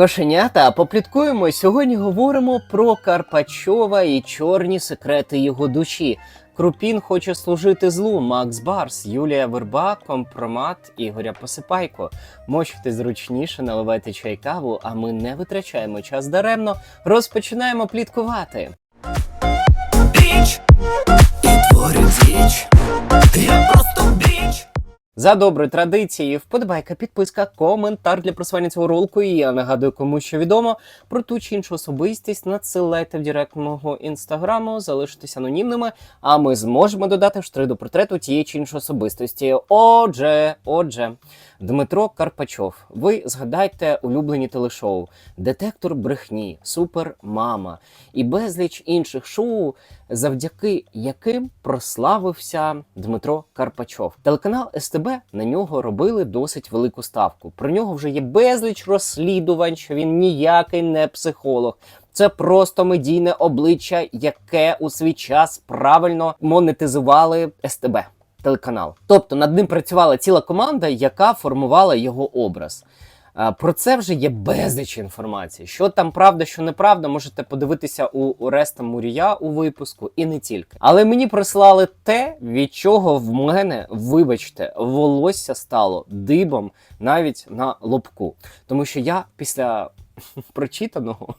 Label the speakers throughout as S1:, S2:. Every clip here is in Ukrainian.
S1: Кошенята, попліткуємо. Сьогодні говоримо про Карпачова і чорні секрети його душі. Крупін хоче служити злу. Макс Барс, Юлія Верба, компромат Ігоря Посипайко. Мочте зручніше, наливайте чай каву, а ми не витрачаємо час даремно. Розпочинаємо пліткувати.
S2: Біч і творю діч. Я просто.
S1: За доброю традицією, вподобайка, підписка, коментар для просування цього ролику. І я нагадую, кому що відомо про ту чи іншу особистість. Надсилайте в директ мого інстаграму, залишитесь анонімними, а ми зможемо додати штри до портрету тієї чи іншої особистості. Отже, отже, Дмитро Карпачов. Ви згадайте улюблені телешоу, детектор брехні, супермама і безліч інших шоу, завдяки яким прославився Дмитро Карпачов. Телеканал СТБ на нього робили досить велику ставку. Про нього вже є безліч розслідувань, що він ніякий не психолог. Це просто медійне обличчя, яке у свій час правильно монетизували СТБ телеканал. Тобто над ним працювала ціла команда, яка формувала його образ. Про це вже є безліч інформації. Що там правда, що неправда, можете подивитися у Ореста Мурія у випуску і не тільки. Але мені прислали те, від чого в мене, вибачте, волосся стало дибом навіть на лобку. Тому що я після прочитаного.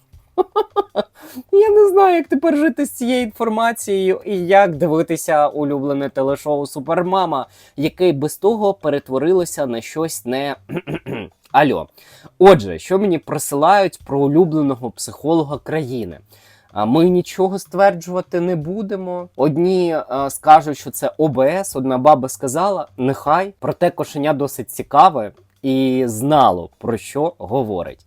S1: Я не знаю, як тепер жити з цією інформацією і як дивитися улюблене телешоу Супермама, яке без того перетворилося на щось не Альо. Отже, що мені присилають про улюбленого психолога країни? А ми нічого стверджувати не будемо. Одні е, скажуть, що це ОБС, одна баба сказала, нехай, проте кошеня досить цікаве і знало про що говорить.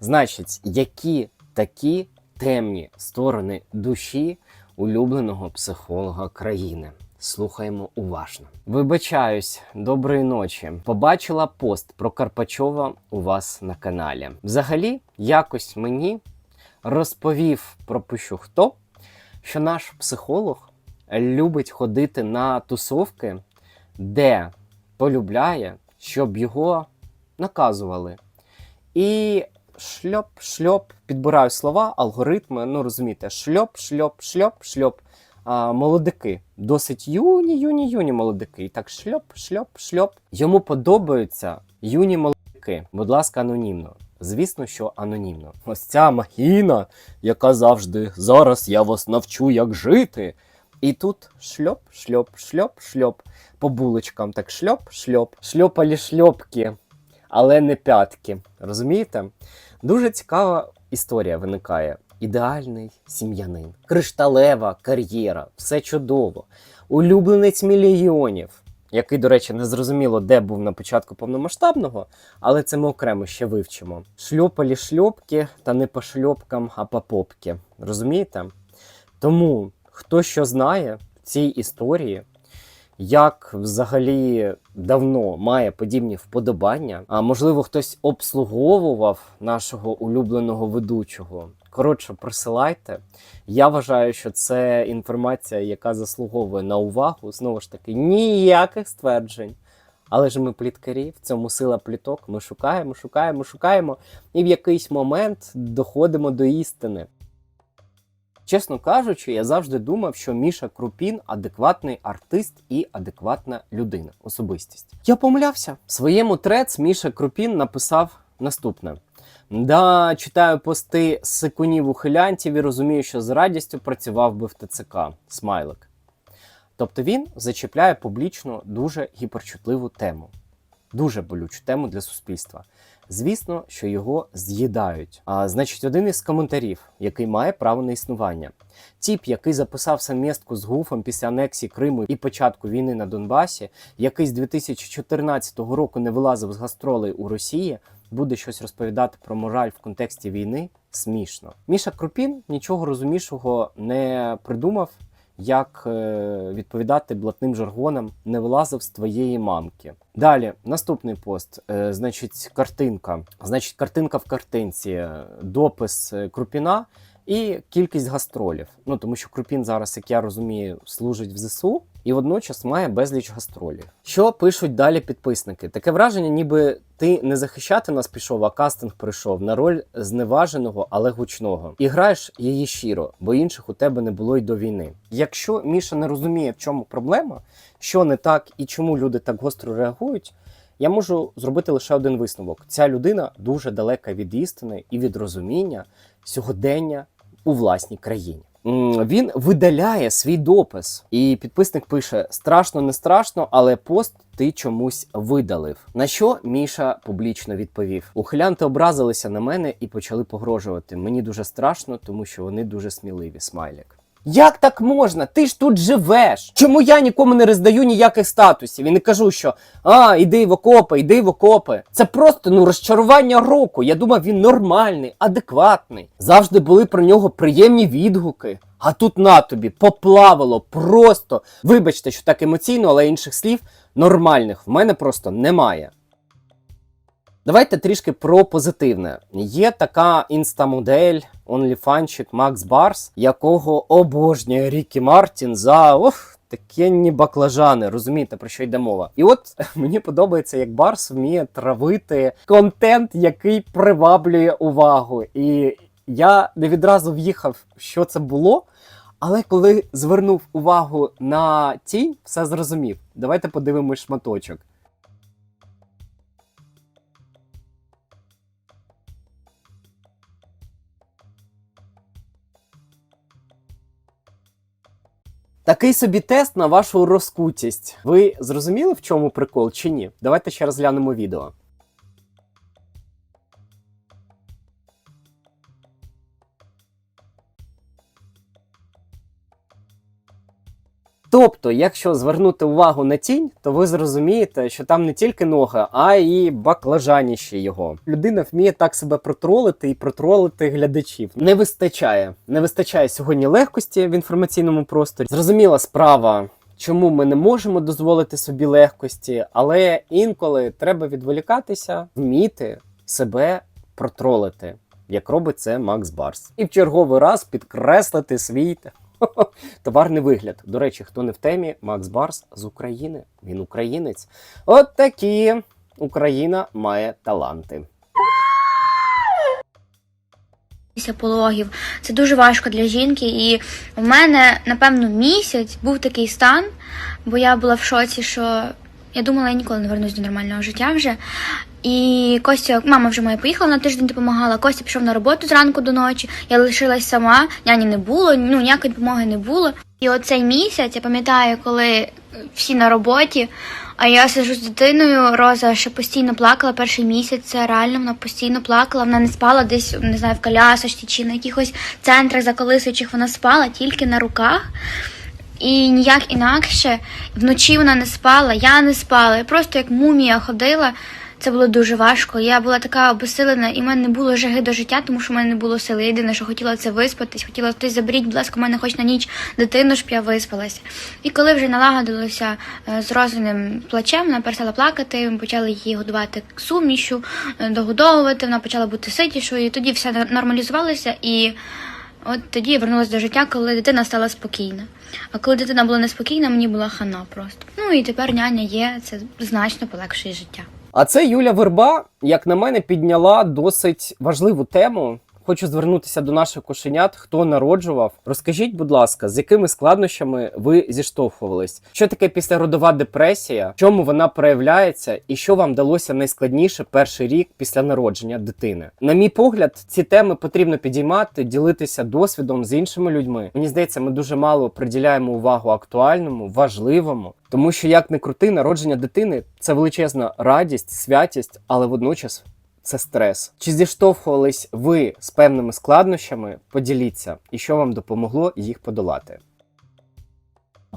S1: Значить, які такі темні сторони душі улюбленого психолога країни. Слухаємо уважно. Вибачаюсь, доброї ночі. Побачила пост про Карпачова у вас на каналі. Взагалі, якось мені розповів пропущу хто, що наш психолог любить ходити на тусовки, де полюбляє, щоб його наказували. І шльоп, шльоп, підбираю слова, алгоритми, ну розумієте, шльоп, шльоп, шльоп, шльоп. А, молодики, досить юні, юні, юні молодики. І так шльоп, шльоп, шльоп. Йому подобаються юні молодики. Будь ласка, анонімно. Звісно, що анонімно. Ось ця махіна, яка завжди зараз я вас навчу, як жити. І тут шльоп, шльоп, шльоп, шльоп. По булочкам так шльоп, шльоп, шльопалі шльопки, але не п'ятки. Розумієте? Дуже цікава історія виникає. Ідеальний сім'янин, кришталева кар'єра, все чудово. Улюбленець мільйонів, який, до речі, не зрозуміло, де був на початку повномасштабного, але це ми окремо ще вивчимо. Шльопалі шльопки та не по шльопкам, а по попки. Розумієте? Тому хто що знає в цій історії, як взагалі давно має подібні вподобання, а можливо, хтось обслуговував нашого улюбленого ведучого. Коротше, присилайте. Я вважаю, що це інформація, яка заслуговує на увагу. Знову ж таки, ніяких стверджень. Але ж ми пліткарі, в цьому сила пліток. Ми шукаємо, шукаємо, шукаємо, і в якийсь момент доходимо до істини. Чесно кажучи, я завжди думав, що Міша Крупін адекватний артист і адекватна людина, особистість. Я помилявся. В своєму трец Міша Крупін написав наступне. Да, читаю пости сикунів ухилянтів і розумію, що з радістю працював би в ТЦК. Смайлик. Тобто він зачіпляє публічно дуже гіперчутливу тему, дуже болючу тему для суспільства. Звісно, що його з'їдають. А значить, один із коментарів, який має право на існування. Тіп, який записав самістку з гуфом після анексії Криму і початку війни на Донбасі, який з 2014 року не вилазив з гастролей у Росії, буде щось розповідати про мораль в контексті війни. Смішно. Міша Крупін нічого розумішого не придумав, як е, відповідати блатним жаргоном не вилазив з твоєї мамки. Далі, наступний пост. Е, значить, картинка. Значить, картинка в картинці, е, допис Крупіна і кількість гастролів. Ну тому що Крупін зараз, як я розумію, служить в ЗСУ. І водночас має безліч гастролів. Що пишуть далі підписники? Таке враження, ніби ти не захищати нас пішов, а кастинг прийшов на роль зневаженого, але гучного. І граєш її щиро, бо інших у тебе не було й до війни. Якщо Міша не розуміє, в чому проблема, що не так і чому люди так гостро реагують. Я можу зробити лише один висновок: ця людина дуже далека від істини і від розуміння сьогодення у власній країні. Він видаляє свій допис, і підписник пише: страшно, не страшно, але пост ти чомусь видалив. На що Міша публічно відповів: Ухилянти образилися на мене і почали погрожувати. Мені дуже страшно, тому що вони дуже сміливі. Смайлік. Як так можна? Ти ж тут живеш. Чому я нікому не роздаю ніяких статусів і не кажу, що а, іди в окопи, іди в окопи. Це просто ну розчарування року. Я думав, він нормальний, адекватний. Завжди були про нього приємні відгуки. А тут на тобі поплавало просто. Вибачте, що так емоційно, але інших слів нормальних в мене просто немає. Давайте трішки про позитивне. Є така інстамодель, онліфанчик Макс Барс, якого обожнює Рікі Мартін за ох, такенні баклажани. Розумієте, про що йде мова? І от мені подобається, як Барс вміє травити контент, який приваблює увагу. І я не відразу в'їхав, що це було. Але коли звернув увагу на тінь, все зрозумів. Давайте подивимось шматочок. Такий собі тест на вашу розкутість. Ви зрозуміли, в чому прикол чи ні? Давайте ще розглянемо відео. Тобто, якщо звернути увагу на тінь, то ви зрозумієте, що там не тільки нога, а й баклажаніще його. Людина вміє так себе протролити і протролити глядачів. Не вистачає. Не вистачає сьогодні легкості в інформаційному просторі. Зрозуміла справа. Чому ми не можемо дозволити собі легкості, але інколи треба відволікатися, вміти себе протролити, як робить це Макс Барс, і в черговий раз підкреслити свій Товарний вигляд. До речі, хто не в темі, Макс Барс з України. Він українець. От такі Україна має таланти.
S3: Після пологів це дуже важко для жінки, і в мене напевно місяць був такий стан, бо я була в шоці, що я думала, я ніколи не вернусь до нормального життя вже. І Костя, мама вже моя поїхала на тиждень, допомагала. Костя пішов на роботу зранку до ночі. Я лишилась сама, няні не було, ну ніякої допомоги не було. І оцей місяць я пам'ятаю, коли всі на роботі, а я сижу з дитиною. Роза ще постійно плакала перший місяць. Це реально вона постійно плакала. Вона не спала десь, не знаю, в колясочці чи на якихось центрах заколисуючих. Вона спала тільки на руках. І ніяк інакше вночі вона не спала, я не спала. Я просто як мумія ходила. Це було дуже важко. Я була така обесилена, і в мене не було жаги до життя, тому що в мене не було сили. Єдине, що хотіла це виспатись, хотіла хтось заберіть, будь ласка, в мене хоч на ніч дитину, щоб я виспалася. І коли вже налагодилося е, з розумним плачем, вона перестала плакати, ми почали її годувати сумішю, е, догодовувати, вона почала бути ситішою. І тоді все нормалізувалося і. От тоді я вернулася до життя, коли дитина стала спокійна. А коли дитина була неспокійна, мені була хана просто. Ну і тепер няня є, це значно полегшує життя.
S1: А це Юля Верба, як на мене, підняла досить важливу тему. Хочу звернутися до наших кошенят, хто народжував. Розкажіть, будь ласка, з якими складнощами ви зіштовхувались? Що таке післяродова депресія? Чому вона проявляється, і що вам далося найскладніше перший рік після народження дитини? На мій погляд, ці теми потрібно підіймати, ділитися досвідом з іншими людьми. Мені здається, ми дуже мало приділяємо увагу актуальному, важливому. Тому що як не крути, народження дитини це величезна радість, святість, але водночас це стрес. Чи зіштовхувались ви з певними складнощами? Поділіться, і що вам допомогло їх подолати.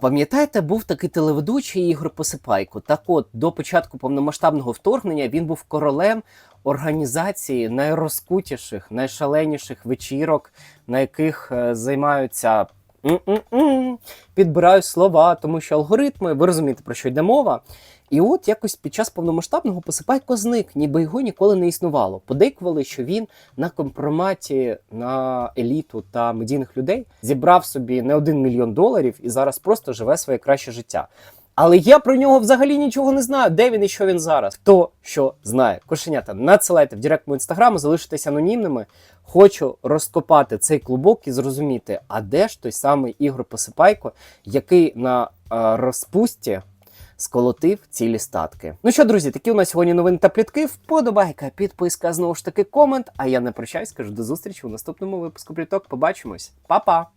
S1: Пам'ятаєте, був такий телеведучий Ігор Посипайко. Так от, до початку повномасштабного вторгнення він був королем організації найрозкутіших, найшаленіших вечірок, на яких е, займаються. м-м-м, Підбираю слова, тому що алгоритми, ви розумієте, про що йде мова. І от якось під час повномасштабного посипайко зник, ніби його ніколи не існувало. Подейкували, що він на компроматі на еліту та медійних людей зібрав собі не один мільйон доларів і зараз просто живе своє краще життя. Але я про нього взагалі нічого не знаю. Де він і що він зараз? Хто що знає? Кошенята, надсилайте в директ мого інстаграму, залишитесь анонімними. Хочу розкопати цей клубок і зрозуміти, а де ж той самий Ігор Посипайко, який на е, розпусті сколотив цілі статки. Ну що, друзі, такі у нас сьогодні новини та плітки. Вподобайка, підписка, знову ж таки, комент. А я не прощаюсь, кажу до зустрічі у наступному випуску пліток. Побачимось, Па-па!